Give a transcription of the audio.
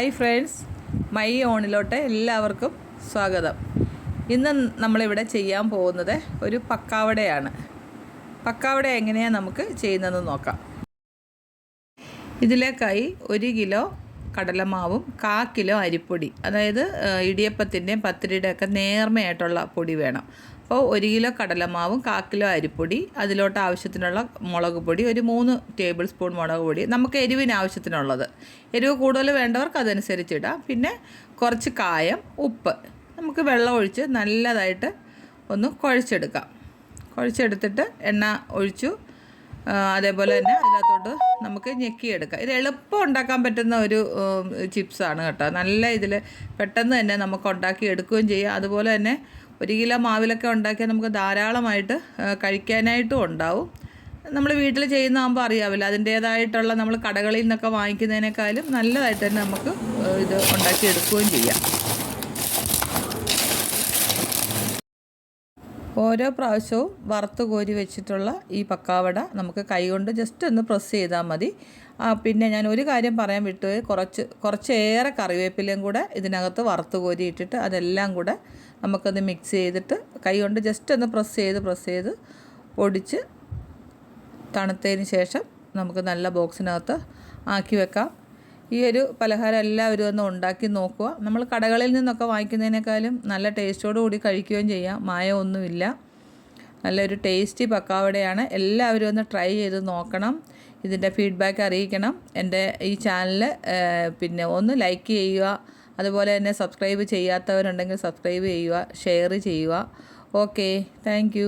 Hi friends my ഓണിലോട്ട് എല്ലാവർക്കും സ്വാഗതം. ഇന്ന് നമ്മളിവിടെ ചെയ്യാൻ പോകുന്നത് ഒരു പക്കാവടയാണ്. പക്കാവട എങ്ങനെയാണ് നമുക്ക് ചെയ്യുന്നതെന്ന് നോക്കാം. ഇതിലേക്കായി ഒരു കിലോ കടലമാവും കാ കിലോ അരിപ്പൊടി അതായത് ഇടിയപ്പത്തിന്റെയും പത്തിരിയുടെയൊക്കെ നേർമയായിട്ടുള്ള പൊടി വേണം. അപ്പോൾ ഒരു കിലോ കടലമാവും കാ കിലോ അരിപ്പൊടി അതിലോട്ട് ആവശ്യത്തിനുള്ള മുളക് പൊടി ഒരു മൂന്ന് ടേബിൾ സ്പൂൺ മുളക് പൊടി. നമുക്ക് എരിവിന് ആവശ്യത്തിനുള്ളത്. എരിവ് കൂടുതൽ വേണ്ടവർക്ക് അതനുസരിച്ച് ഇടാം. പിന്നെ കുറച്ച് കായം ഉപ്പ്. നമുക്ക് വെള്ളം ഒഴിച്ച് നല്ലതായിട്ട് ഒന്ന് കുഴച്ചെടുക്കാം. കുഴച്ചെടുത്തിട്ട് എണ്ണ ഒഴിച്ചു. അതേപോലെ തന്നെ അതിനകത്തോട്ട് നമുക്ക് ഞെക്കിയെടുക്കാം. ഇത് എളുപ്പം ഉണ്ടാക്കാൻ പറ്റുന്ന ഒരു ചിപ്സാണ് കേട്ടോ. നല്ല ഇതിൽ പെട്ടെന്ന് തന്നെ നമുക്ക് ഉണ്ടാക്കി എടുക്കുകയും ചെയ്യാം. അതുപോലെ തന്നെ ഒരു കിലോ മാവിലൊക്കെ ഉണ്ടാക്കിയാൽ നമുക്ക് ധാരാളമായിട്ട് കഴിക്കാനായിട്ടും ഉണ്ടാവും. നമ്മൾ വീട്ടിൽ ചെയ്യുന്നതാകുമ്പോൾ അറിയാവില്ല. അതിന്റേതായിട്ടുള്ള നമ്മൾ കടകളിൽ നിന്നൊക്കെ വാങ്ങിക്കുന്നതിനേക്കാളും നല്ലതായിട്ട് തന്നെ നമുക്ക് ഇത് ഉണ്ടാക്കി എടുക്കുകയും ചെയ്യാം. ഓരോ പ്രാവശ്യവും വറുത്ത് കോരി വെച്ചിട്ടുള്ള ഈ പക്കാവട നമുക്ക് കൈകൊണ്ട് ജസ്റ്റ് ഒന്ന് പ്രസ് ചെയ്താൽ മതി. പിന്നെ ഞാൻ ഒരു കാര്യം പറയാൻ വിട്ടു. കുറച്ച് കുറച്ചേറെ കറിവേപ്പിലയും കൂടെ ഇതിനകത്ത് വറുത്ത് കോരി ഇട്ടിട്ട് അതെല്ലാം കൂടെ നമുക്കത് മിക്സ് ചെയ്തിട്ട് കൈകൊണ്ട് ജസ്റ്റ് ഒന്ന് പ്രസ് ചെയ്ത് പ്രസ് ചെയ്ത് പൊടിച്ച് തണുത്തതിന് ശേഷം നമുക്ക് നല്ല ബോക്സിനകത്ത് ആക്കി വെക്കാം. ഈ ഒരു പലഹാരം എല്ലാവരും ഒന്ന് ഉണ്ടാക്കി നോക്കുക. നമ്മൾ കടകളിൽ നിന്നൊക്കെ വാങ്ങിക്കുന്നതിനേക്കാളും നല്ല ടേസ്റ്റോടു കൂടി കഴിക്കുകയും ചെയ്യാം. മായമൊന്നുമില്ല നല്ലൊരു ടേസ്റ്റി പക്കാവടയാണ്. എല്ലാവരും ഒന്ന് ട്രൈ ചെയ്ത് നോക്കണം. ഇതിന്റെ ഫീഡ്ബാക്ക് അറിയിക്കണം. എന്റെ ഈ ചാനൽ പിന്നെ ഒന്ന് ലൈക്ക് ചെയ്യുക. അതുപോലെ തന്നെ സബ്സ്ക്രൈബ് ചെയ്യാത്തവരുണ്ടെങ്കിൽ സബ്സ്ക്രൈബ് ചെയ്യുക ഷെയർ ചെയ്യുക. ഓക്കെ. താങ്ക്